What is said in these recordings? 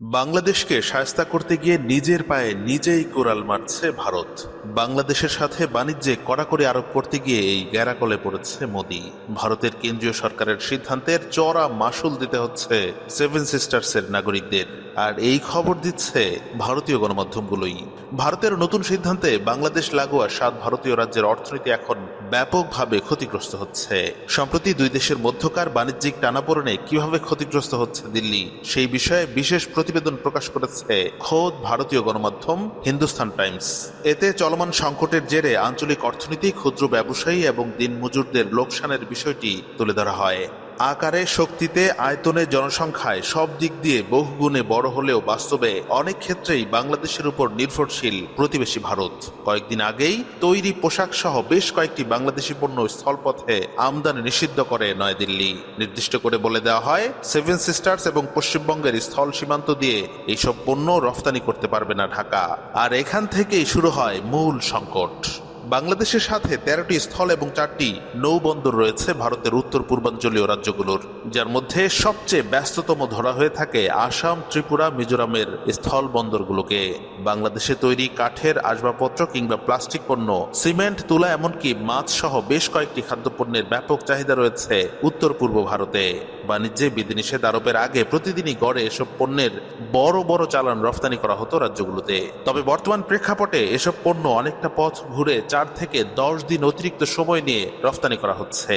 বাংলাদেশকে সায়স্তা করতে গিয়ে নিজের পায়ে নিজেই কোরাল মারছে ভারত। বাংলাদেশের সাথে বাণিজ্যে কড়াকড়ি আরোপ করতে গিয়ে এই গ্যারাকলে পড়েছে মোদি। ভারতের কেন্দ্রীয় সরকারের সিদ্ধান্তের চড়া মাসুল দিতে হচ্ছে সেভেন সিস্টার্সের নাগরিকদের। আর এই খবর দিচ্ছে ভারতীয় গণমাধ্যমগুলোই। ভারতের নতুন সিদ্ধান্তে বাংলাদেশ লাগোয়া সাত ভারতীয় রাজ্যের অর্থনীতি এখন ব্যাপকভাবে ক্ষতিগ্রস্ত হচ্ছে। সম্প্রতি দুই দেশের মধ্যকার বাণিজ্যিক টানাপোড়েনে কীভাবে ক্ষতিগ্রস্ত হচ্ছে দিল্লি, সেই বিষয়ে বিশেষ প্রতিবেদন প্রকাশ করেছে খোদ ভারতীয় গণমাধ্যম হিন্দুস্তান টাইমস। এতে চলমান সংকটের জেরে আঞ্চলিক অর্থনীতি, ক্ষুদ্র ব্যবসায়ী এবং দিনমজুরদের লোকসানের বিষয়টি তুলে ধরা হয়। আকারে শক্তিতে আয়তনে জনসংখ্যায় সব দিক দিয়ে বহুগুণে বড় হলেও বাস্তবে অনেক ক্ষেত্রেই বাংলাদেশের উপর নির্ভরশীল প্রতিবেশী ভারত। কয়েকদিন আগেই তৈরি পোশাক সহ বেশ কয়েকটি বাংলাদেশি পণ্য স্থলপথে আমদানি নিষিদ্ধ করে নয়াদিল্লি। নির্দিষ্ট করে বলে দেওয়া হয়, সেভেন সিস্টার্স এবং পশ্চিমবঙ্গের স্থল সীমান্ত দিয়ে এইসব পণ্য রফতানি করতে পারবে না ঢাকা। আর এখান থেকেই শুরু হয় মূল সংকট। বাংলাদেশের সাথে তেরোটি স্থল এবং চারটি নৌবন্দর রয়েছে ভারতের উত্তর পূর্বাঞ্চলীয় রাজ্যগুলোর, যার মধ্যে সবচেয়ে ব্যস্ততম ধরা হয়ে থাকে আসাম, ত্রিপুরা, মিজোরামের স্থল বন্দরগুলোকে। বাংলাদেশে তৈরি কাঠের আসবাবপত্র কিংবা প্লাস্টিক পণ্য, সিমেন্ট, তুলা এমনকি মাছ সহ বেশ কয়েকটি খাদ্যপণ্যের ব্যাপক চাহিদা রয়েছে উত্তর পূর্ব ভারতে। বাণিজ্যে বিধিনিষেধ আরোপের আগে প্রতিদিনই গড়ে এসব পণ্যের বড় বড় চালান রফতানি করা হতো রাজ্যগুলোতে। তবে বর্তমান প্রেক্ষাপটে এসব পণ্য অনেকটা পথ ঘুরে চার থেকে দশ দিন অতিরিক্ত সময় নিয়ে রফতানি করা হচ্ছে।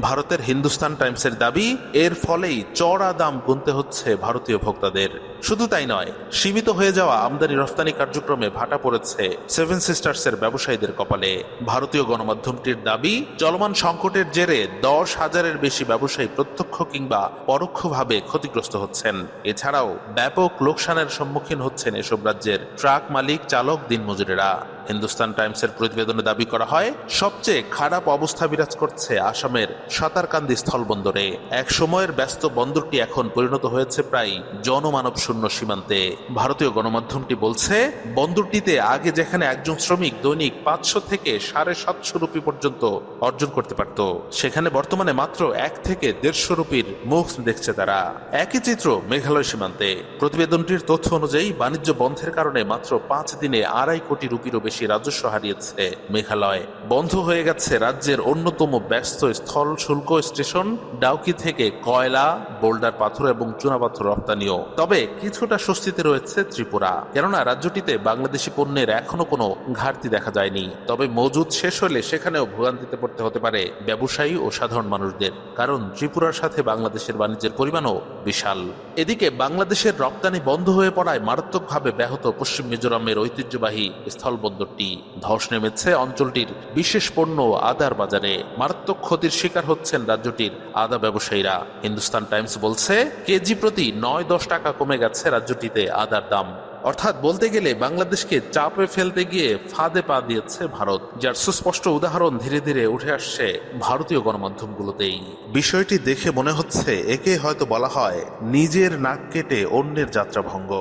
ভারতের হিন্দুস্তান টাইমসের দাবি, এর ফলেই চড়া দাম গুনতে হচ্ছে ভারতীয় ভোক্তাদের। শুধু তাই নয়, সীমিত হয়ে যাওয়া আমদানি রফতানি কার্যক্রমে ভাটা পড়েছে সেভেন সিস্টার্সের ব্যবসায়ীদের কপালে। ভারতীয় গণমাধ্যমটির দাবি, চলমান সংকটের জেরে দশ হাজারের বেশি ব্যবসায়ী প্রত্যক্ষ কিংবা পরোক্ষভাবে ক্ষতিগ্রস্ত হচ্ছেন। এছাড়াও ব্যাপক লোকসানের সম্মুখীন হচ্ছেন এসব রাজ্যের ট্রাক মালিক, চালক, দিনমজুরেরা। হিন্দুস্তান টাইমসের প্রতিবেদনে দাবি করা হয়, সবচেয়ে খারাপ অবস্থা বিরাজ করছে আসামের সাতারকান্দি স্থলবন্দরে। এক সময়ের ব্যস্ত বন্দরটি এখন পরিণত হয়েছে প্রায় জনমানব শূন্য সীমান্তে। ভারতীয় গণমাধ্যমটি বলছে, বন্দরটিতে আগে যেখানে একজন শ্রমিক দৈনিক পাঁচশো থেকে সাড়ে সাতশো রুপি পর্যন্ত অর্জন করতে পারত, সেখানে বর্তমানে মাত্র এক থেকে দেড়শো রুপির মুখ দেখছে তারা। একই চিত্র মেঘালয় সীমান্তে। প্রতিবেদনটির তথ্য অনুযায়ী, বাণিজ্য বন্ধের কারণে মাত্র পাঁচ দিনে আড়াই কোটি রুপিরও বেশি রাজস্ব হারিয়েছে মেঘালয়। বন্ধ হয়ে গেছে রাজ্যের অন্যতম ব্যস্ত স্থল শুল্ক স্টেশন, ডাউকি থেকে কয়লা, বোল্ডার পাথর এবং চুনাপাথর রপ্তানিও। তবে কিছুটা স্বস্তিতে রয়েছে ত্রিপুরা। কেননা রাজ্যটিতে বাংলাদেশি পণ্যের এখনও কোনো ঘাটতি দেখা যায়নি। তবে মজুদ শেষ হলে সেখানেও ভোগান্তিতে পড়তে হতে পারে ব্যবসায়ী ও সাধারণ মানুষদের। কারণ ত্রিপুরার সাথে বাংলাদেশের বাণিজ্যের পরিমাণও বিশাল। এদিকে বাংলাদেশের রপ্তানি বন্ধ হয়ে পড়ায় মারাত্মকভাবে ব্যাহত পশ্চিম মিজোরামের ঐতিহ্যবাহী স্থলবন্দরটি ধস নেমেছে অঞ্চলটির বিশেষ পণ্য আদার বাজারে। মারাত্মক ক্ষতির শিকার হচ্ছেন রাজ্যটির আদা ব্যবসায়ীরা। হিন্দুস্তান টাইমস বলছে, কেজি প্রতি নয় দশ টাকা কমে গেছে রাজ্যটিতে আদার দাম। অর্থাৎ বলতে গেলে বাংলাদেশকে চাপে ফেলতে গিয়ে ফাঁদে পা দিয়েছে ভারত, যার সুস্পষ্ট উদাহরণ ধীরে ধীরে উঠে আসছে ভারতীয় গণমাধ্যমগুলোতেই। বিষয়টি দেখে মনে হচ্ছে একে হয়তো বলা হয় নিজের নাক কেটে অন্যের যাত্রা ভঙ্গ